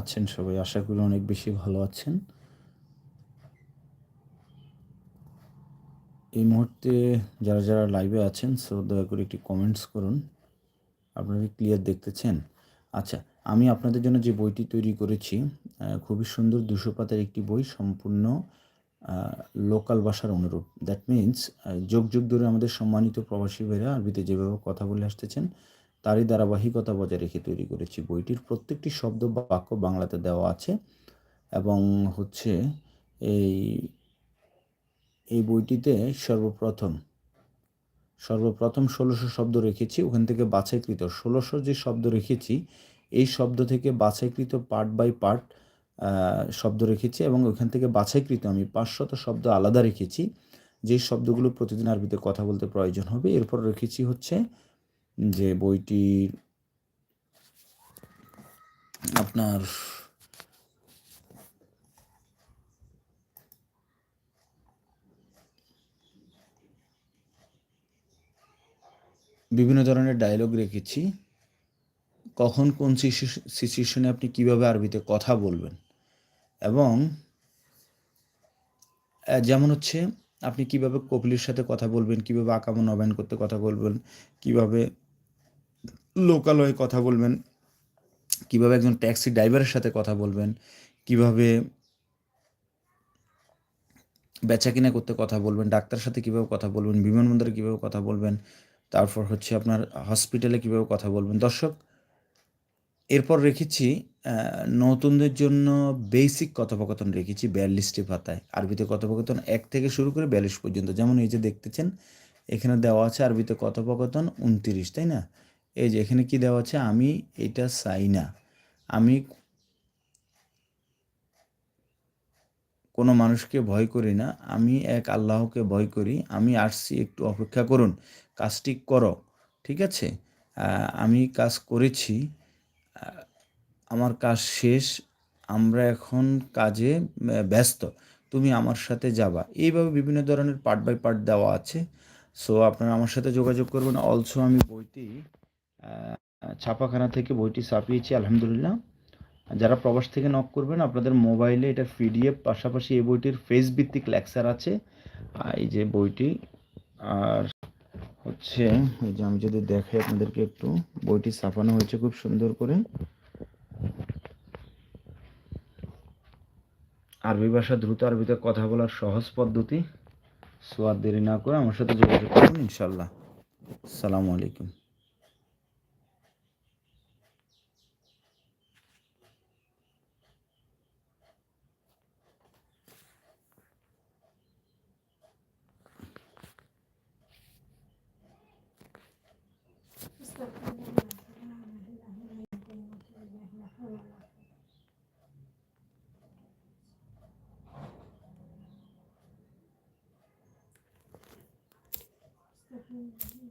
আছেন সবাই, আশা করি অনেক বেশি ভালো আছেন। এই মুহূর্তে যারা যারা লাইভে আছেন সো দয়া করে একটি কমেন্টস করুন। আপনারা ক্লিয়ার দেখতেছেন? আচ্ছা আমি আপনাদের জন্য যে বইটি তৈরি করেছি খুবই সুন্দর দুশো পাতার একটি বই, সম্পূর্ণ লোকাল ভাষার অনুরূপ। দ্যাট মিন্স যোগ যুগ ধরে আমাদের সম্মানিত প্রবাসী ভাইরা আরবিতে যেভাবে কথা বলে আসতেছেন তারই ধারাবাহিকতা বজায় রেখে তৈরি করেছি। বইটির প্রত্যেকটি শব্দ বাক্য বাংলাতে দেওয়া আছে এবং হচ্ছে এই এই বইটিতে সর্বপ্রথম সর্বপ্রথম ষোলোশো শব্দ রেখেছি, ওখান থেকে বাছাইকৃত ষোলোশো যে শব্দ রেখেছি, এই শব্দ থেকে বাছাইকৃত পার্ট বাই পার্ট শব্দ রেখেছি এবং ওখান থেকে বাছাইকৃত আমি পাঁচশত শব্দ আলাদা রেখেছি। যে শব্দগুলো প্রতিদিন আরবিতে কথা বলতে প্রয়োজন হবে, এরপর রেখেছি হচ্ছে যে বইটি আপনার বিভিন্ন ধরনের ডায়লগ রেখেছি। কখন কোন সিচুয়েশনে আপনি কীভাবে আরবিতে কথা বলবেন? এবং যেমন হচ্ছে আপনি কীভাবে কপিলের সাথে কথা বলবেন, কীভাবে আকামা নবায়ন করতে কথা বলবেন, কীভাবে লোকালয়ে কথা বলবেন, কীভাবে একজন ট্যাক্সি ড্রাইভারের সাথে কথা বলবেন, কীভাবে বেচা কিনা করতে কথা বলবেন, ডাক্তারের সাথে কীভাবে কথা বলবেন, বিমানবন্দরে কীভাবে কথা বলবেন, তারপর হচ্ছে আপনার হসপিটালে কীভাবে কথা বলবেন। দর্শক, এরপর রেখেছি নতুনদের জন্য বেসিক কথোপকথন রেখেছি বিয়াল্লিশটি পাতায়। আরবিতে কথোপকথন এক থেকে শুরু করে বিয়াল্লিশ পর্যন্ত। যেমন এই যে দেখতেছেন, এখানে দেওয়া আছে আরবিতে কথোপকথন উনতিরিশ, তাই না? এই যে এখানে কি দেওয়া আছে? আমি এটা চাই না। আমি কোনো মানুষকে ভয় করি না। আমি এক আল্লাহকে ভয় করি। আমি আসছি, একটু অপেক্ষা করুন। কাজটি করো, ঠিক আছে? আমি কাজ করেছি। আমার কাজ শেষ। আমরা এখন কাজে ব্যস্ত। তুমি আমার সাথে যাবা। এইভাবে বিভিন্ন ধরনের পার্ট বাই পার্ট দেওয়া আছে। সো আপনারা আমার সাথে যোগাযোগ করবেন। অলসো আমি বইটি ছাপাখানা থেকে বইটি ছাপিয়েছি, আলহামদুলিল্লাহ। যারা প্রবাস থেকে নক করবেন, আপনাদের মোবাইলে এটার পিডিএফ পাশাপাশি এই বইটির ফেস ভিত্তিক লেকচার আছে এই যে বইটি, আর হচ্ছে, এই যে আমি যদি দেখাই আপনাদেরকে একটু, বইটি ছাপানো হয়েছে খুব সুন্দর করে। আরবি ভাষা দ্রুত আরবিতে কথা বলার সহজ পদ্ধতি, সো আর দেরি না করে আমার সাথে যোগাযোগ করুন ইনশাল্লাহ সালামু আলাইকুম। 嗯。